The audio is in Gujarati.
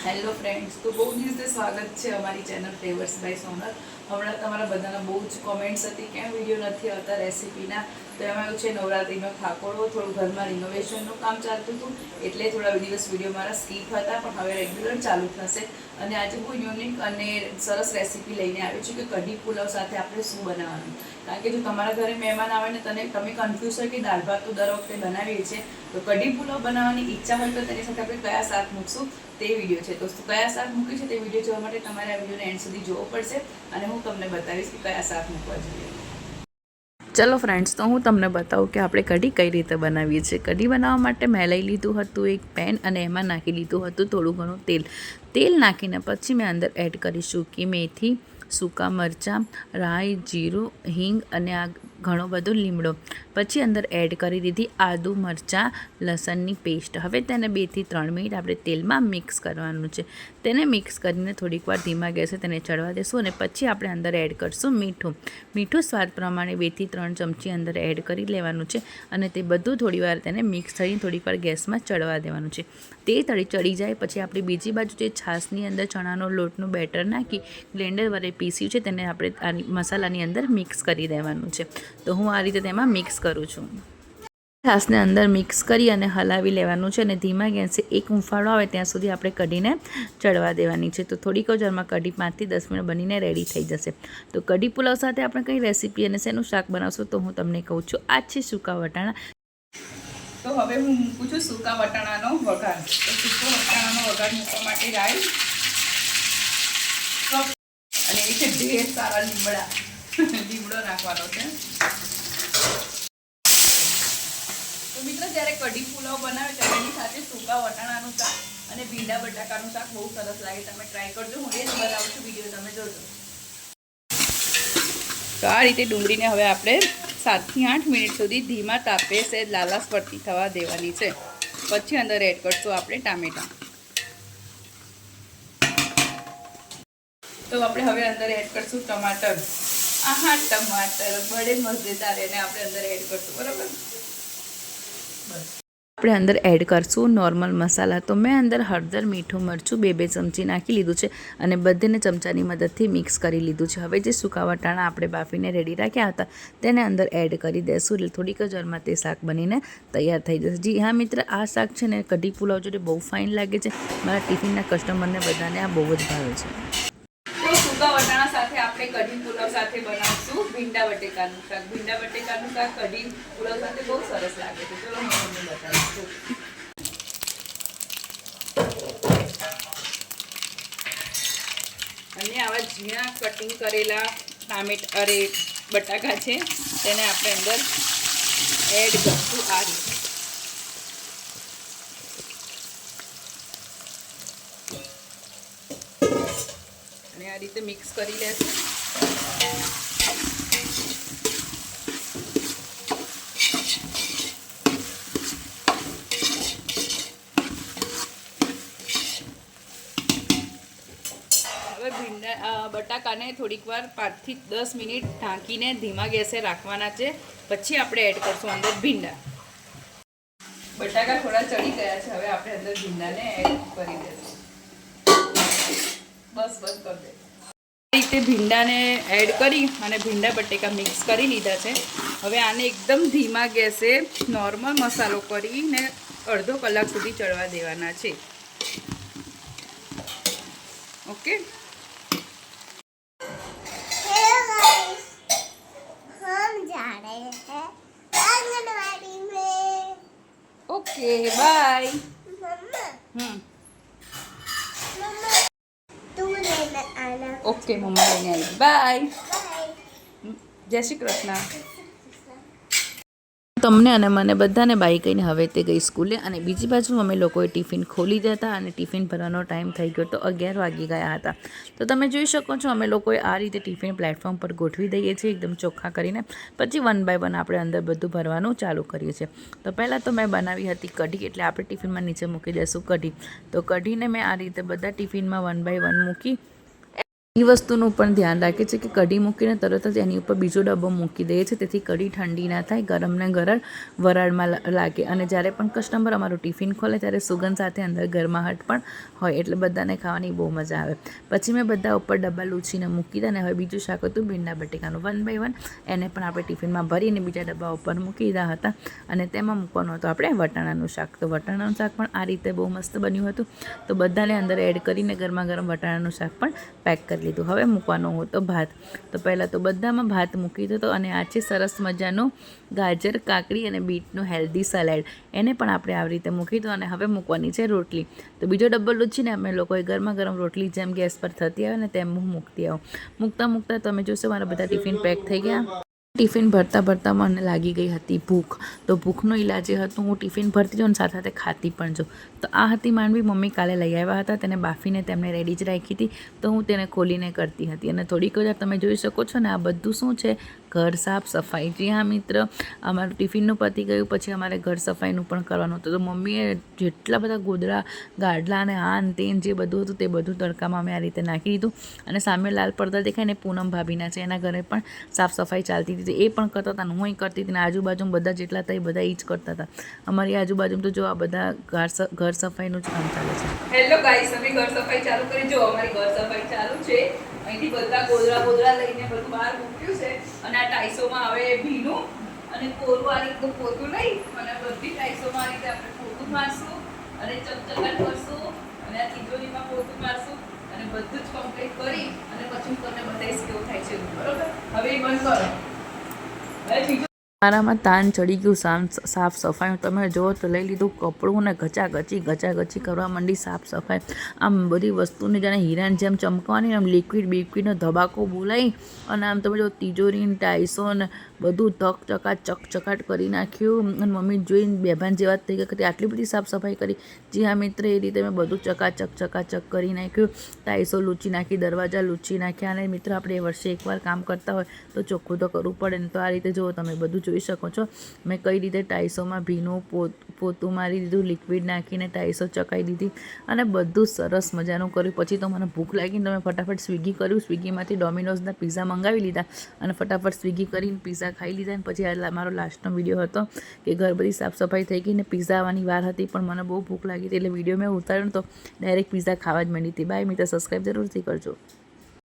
હેલો ફ્રેન્ડ્સ તો બહુ દિવસે સ્વાગત છે અમારી ચેનલ ફ્લેવર્સ બાય સોનલ હમણાં તમારા બધાના બહુ જ કોમેન્ટ્સ હતી કેમ વીડિયો નથી આવતા રેસીપીના તો એમાં છે નવરાત્રિનો થાકોડો થોડું ઘરમાં રિનોવેશનનું કામ ચાલતું હતું, એટલે થોડા દિવસ વીડિયો મારા સ્કીપ હતા, પણ હવે રેગ્યુલર ચાલુ થશે. અને આજે હું યુનિક અને સરસ રેસીપી લઈને આવી છું કે કઢી પુલાવ સાથે આપણે શું બનાવવાનું. કારણ કે જો તમારા ઘરે મહેમાન આવે ને તને, તમે કન્ફ્યુઝ હોય કે દાળ ભાત તો દર વખતે બનાવીએ છીએ, તો કઢી પુલાવ બનાવવાની ઈચ્છા હોય તો તેની સાથે આપણે કયા શાક મૂકશું તે વીડિયો છે. તો કયા શાક મૂક્યું છે તે વીડિયો જોવા માટે તમારે આ વિડીયોને એન્ડ સુધી જોવો પડશે. અને હું તમને બતાવીશ કે કયા શાક મૂકવા જોઈએ. ચલો ફ્રેન્ડ્સ તો હું તમને બતાવું કે આપણે કઢી કઈ રીતે બનાવીએ છીએ. કઢી બનાવવા માટે મેં લઈ લીધું હતું એક પેન અને એમાં નાખી લીધું હતું થોડું ઘણું તેલ. તેલ નાખીને પછી મેં અંદર એડ કરીશું કે મેથી, સૂકા મરચાં, રાઈ, જીરું, હિંગ અને આ ઘણો બધો લીમડો. પછી અંદર એડ કરી દીધી આદુ મરચાં, લસણની પેસ્ટ હવે તેને બેથી ત્રણ મિનિટ આપણે તેલમાં મિક્સ કરવાનું છે. તેને મિક્સ કરીને થોડીક વાર ધીમા ગેસે તેને ચડવા દેશું અને પછી આપણે અંદર એડ કરશું મીઠું. મીઠું સ્વાદ પ્રમાણે બેથી ત્રણ ચમચી અંદર એડ કરી લેવાનું છે અને તે બધું થોડીવાર તેને મિક્સ થઈને થોડીક વાર ગેસમાં ચડવા દેવાનું છે. તે તળી ચડી જાય પછી આપણી બીજી બાજુ જે છાશની અંદર ચણાનો લોટનું બેટર નાખી ગ્લેન્ડર વડે પીસ્યું છે તેને આપણે મસાલાની અંદર મિક્સ કરી દેવાનું છે. તો હું આ રીતે તેમાં મિક્સ કરું છું. છાશને અંદર મિક્સ કરી અને હલાવી લેવાનું છે અને ધીમા ગેસે એક હુંફાળો આવે ત્યાં સુધી આપણે કઢીને ચડવા દેવાની છે. તો થોડીક જ વારમાં કઢી પાંચથી દસ મિનિટ બનીને રેડી થઈ જશે. તો કઢી પુલાવ સાથે આપણે કઈ રેસીપી અને શેનું શાક બનાવશું તો હું તમને કહું છું, આ છે સૂકા વટાણા. તો હવે હું મૂકું છું સૂકા વટાણાનો વઘાર. તો સૂકો વટાણાનો વઘાર મૂકવા માટે રાઈ અને એ છે ઢેર સારા લીમડા. લીમડો નાખવાનો છે. તો મિત્રો, જ્યારે કઢી પુલાવ બનાવે ત્યારે એની સાથે સૂકા વટાણાનું શાક અને ભીંડા બટાકાનું શાક બહુ સરસ લાગે. તમે ટ્રાય કરજો. હું એ જ બનાવું છું વીડિયો તમે જોજો. તો આ રીતે ડુંગળીને હવે આપણે સાતથી આઠ મિનિટ સુધી ધીમા તાપે છે લાલાશ પડતી થવા દેવાની છે. પછી અંદર એડ કરશું આપણે ટામેટાં. તો આપણે હવે અંદર એડ કરશું ટમાટર. આહા ટમાટર બડે મજેદાર એને આપણે અંદર એડ કરશું, બરાબર? આપણે અંદર એડ કરશું નોર્મલ મસાલા. તો મેં અંદર હળદર, મીઠું, મરચું બે બે ચમચી નાખી લીધું છે અને બધેને ચમચાની મદદથી મિક્સ કરી લીધું છે. હવે જે સૂકા વટાણા આપણે બાફીને રેડી રાખ્યા હતા, તેને અંદર એડ કરી દેશું. એટલે થોડીક જ વારમાં તે શાક બનીને તૈયાર થઈ જશે. જી હા મિત્ર, આ શાક છે ને, કઢી પુલાવ જોડે બહુ ફાઇન લાગે છે. મારા ટિફિનના કસ્ટમરને બધાને આ બહુ જ ભાવે છે તો સૂકા વટાણા સાથે આપણે કઢી પુલાવ સાથે બનાવશું. ભીંડા બટેકાનું શાક. ભીંડા બટેકાનું શાક કઢી પુલાવ સાથે બહુ સરસ લાગે છે. ચલો હું તમને બતાવું અને આવા ઝીણા કટિંગ કરેલા ટામેટ, અરે, બટાકા છે, તેને આપણે અંદર એડ કરશું આ રીતે. રીતે મિક્સ કરી લેશું. હવે ભીંડા બટાકાને થોડીક વાર પાંચથી દસ મિનિટ ઢાંકીને ધીમા ગેસે રાખવાના છે. પછી આપણે એડ કરશું અંદર ભીંડા. બટાકા થોડા ચડી ગયા છે, હવે આપણે અંદર ભીંડાને એડ કરી દઈશું બસ બસ કરી દે રીતે ભીંડાને એડ કરી અને ભીંડા બટેકા મિક્સ કરી લીધા છે. હવે આને એકદમ ધીમા ગેસે નોર્મલ મસાલો કરીને અડધો કલાક સુધી ચડવા દેવાના છે. Okay okay bye okay mummy લઈને આવી બાય જય શ્રી કૃષ્ણ. તમને અને મને બધાને બાઈ કહીને હવે તે ગઈ સ્કૂલે અને બીજી બાજુ અમે લોકોએ ટિફિન ખોલી દેતા અને ટિફિન ભરવાનો ટાઈમ થઈ ગયો તો અગિયાર વાગી ગયા હતા. તો તમે જોઈ શકો છો અમે લોકોએ આ રીતે ટિફિન પ્લેટફોર્મ પર ગોઠવી દઈએ છીએ એકદમ ચોખ્ખા કરીને. પછી વન બાય વન આપણે અંદર બધું ભરવાનું ચાલુ કરીએ છીએ. તો પહેલાં તો મેં બનાવી હતી કઢી એટલે આપણે ટિફિનમાં નીચે મૂકી દઈશું કઢી. તો કઢીને મેં આ રીતે બધા ટિફિનમાં વન બાય વન મૂકી એ વસ્તુનું પણ ધ્યાન રાખે છે કે કઢી મૂકીને તરત જ એની ઉપર બીજો ડબ્બો મૂકી દે છે. તેથી કઢી ઠંડી ના થાય, ગરમ ને ગરમ વરાળમાં લાગે. અને જ્યારે પણ કસ્ટમર અમારું ટિફિન ખોલે ત્યારે સુગંધ સાથે અંદર ગરમાહટ પણ હોય એટલે બધાને ખાવાની બહુ મજા આવે. પછી મેં બધા ઉપર ડબ્બા લૂછીને મૂકી દીધા અને હવે બીજું શાક હતું ભીંડા બટેકાનું. વન બાય વન એને પણ આપણે ટિફિનમાં ભરીને બીજા ડબ્બા ઉપર મૂકી દીધા હતા અને તેમાં મૂકવાનું હતું આપણે વટાણાનું શાક. તો વટાણાનું શાક પણ આ રીતે બહુ મસ્ત બન્યું હતું. તો બધાને અંદર એડ કરીને ગરમા ગરમ વટાણાનું શાક પણ પેક કરી લીધું. હવે મૂકવાનો હતો ભાત. તો પહેલાં તો બધામાં ભાત મૂકી દીધો અને આ છે સરસ મજાનું ગાજર, કાકડી અને બીટનું હેલ્ધી સલાડ. એને પણ આપણે આવી રીતે મૂકી દો અને હવે મૂકવાની છે રોટલી. તો બીજો ડબ્બો લૂછીને અમે લોકોએ ગરમા ગરમ રોટલી જેમ ગેસ પર થતી આવે ને તેમ હું મૂકતી આવું. મૂકતા મૂકતા તમે જોશો મારા બધા ટિફિન પેક થઈ ગયા. ટિફિન ભરતા ભરતા મને લાગી ગઈ હતી ભૂખ. તો ભૂખનો ઈલાજ એ હતો, હું ટિફિન ભરતી જાઉં સાથે સાથે ખાતી પણ જો તો આ હતી માંડવી મમ્મી કાલે લઈ આવ્યા હતા, તેને બાફીને તેમને રેડી જ રાખી હતી. તો હું તેને ખોલીને કરતી હતી. અને થોડીક વાર તમે જોઈ શકો છો ને, આ બધું શું છે? ઘર સાફ સફાઈ. જી હા, મિત્ર. અમારું ટિફિનનું પતી ગયું, પછી અમારે ઘર સફાઈનું પણ કરવાનું હતું. તો મમ્મીએ જેટલા બધા ગોદડા ગાડલા અને આન તેન જે બધું હતું તે બધું તડકામાં અમે આ રીતે નાખી દીધું. અને સામે લાલ પડદા દેખાય ને પૂનમ ભાભીના છે. એના ઘરે પણ સાફ સફાઈ ચાલતી હતી. એ પણ કરતા હતા હું હું કરતી હતી ને આજુબાજુ બધા જેટલા હતા એ બધા એ જ કરતા હતા. અમારી આજુબાજુ તો જો આ બધા ઘર ઘર સફાઈનું જ કામ ચાલે છે. હેલો ગાઈસ અમે ઘર સફાઈ ચાલુ કરી. જો અમારી ઘર સફાઈ ચાલુ છે. અહીંથી બધા ગોદરા ગોદરા લઈને બધું બહાર મૂક્યું છે. અને આ ટાઈસોમાં આવે ભીનું અને કોરું આ રીતનું પોતું લઈ અને બધી ટાઈસોમાં આ રીતે આપણે પોતું મારશું અને ચકચકાટ કરશું અને આ તિજોરીમાં પોતું મારશું અને બધું જ કમ્પ્લીટ કરી અને પછી હું તમને બતાવીશ કેવું થાય છે. બરોબર? હવે બંધ કરો. હવે મારામાં તાન ચડી ગયું સાફ સાફ સફાઈ. તમે જુઓ તો લઈ લીધું કપડું ને ઘચાઘચી ઘચાઘચી કરવા માંડી સાફ સફાઈ. આમ બધી વસ્તુને જાણે હીરાની જેમ ચમકવાની આમ લિક્વિડ બિક્વિડનો ધબાકો બોલાવી અને આમ તમે જો તિજોરી ટાઈસો ને બધું તક ચકા ચકચકાટ કરી નાખ્યું. અને મમ્મી જોઈને બેભાન જેવા થઈ ગયા. આટલી બધી સાફ સફાઈ કરી. જી હા મિત્ર, એ રીતે મેં બધું ચકાચક ચકાચક કરી નાખ્યું. ટાઈસો લૂચી નાખી, દરવાજા લૂચી નાખ્યા. અને મિત્ર, આપણે એ વર્ષે એકવાર કામ કરતા હોય તો ચોખ્ખું તો કરવું પડે ને તો આ રીતે જુઓ, તમે બધું જોઈ શકો છો. મેં કઈ રીતે ટાઈસોમાં ભીનું પોત, પોતું મારી દીધું, લિક્વિડ નાખીને ટાઈસો ચકાઈ દીધી. અને બધું સરસ મજાનું કર્યું. પછી તો મને ભૂખ લાગીને તો તમે ફટાફટ સ્વિગી કર્યું. સ્વિગીમાંથી ડોમિનોઝના પિઝા મંગાવી લીધા. અને ફટાફટ સ્વિગી કરીને પિઝા ખાઈ લીધા અને પછી આ મારો લાસ્ટનો વીડિયો હતો કે ઘર બધી સાફ સફાઈ થઈ ગઈ ને પિઝા આવવાની વાર હતી પણ મને બહુ ભૂખ લાગી હતી એટલે વીડિયો મેં ઉતાર્યો ને તો ડાયરેક્ટ પિઝા ખાવા જ માંડી હતી. બાય મિત્ર સબસ્ક્રાઈબ જરૂરથી કરજો.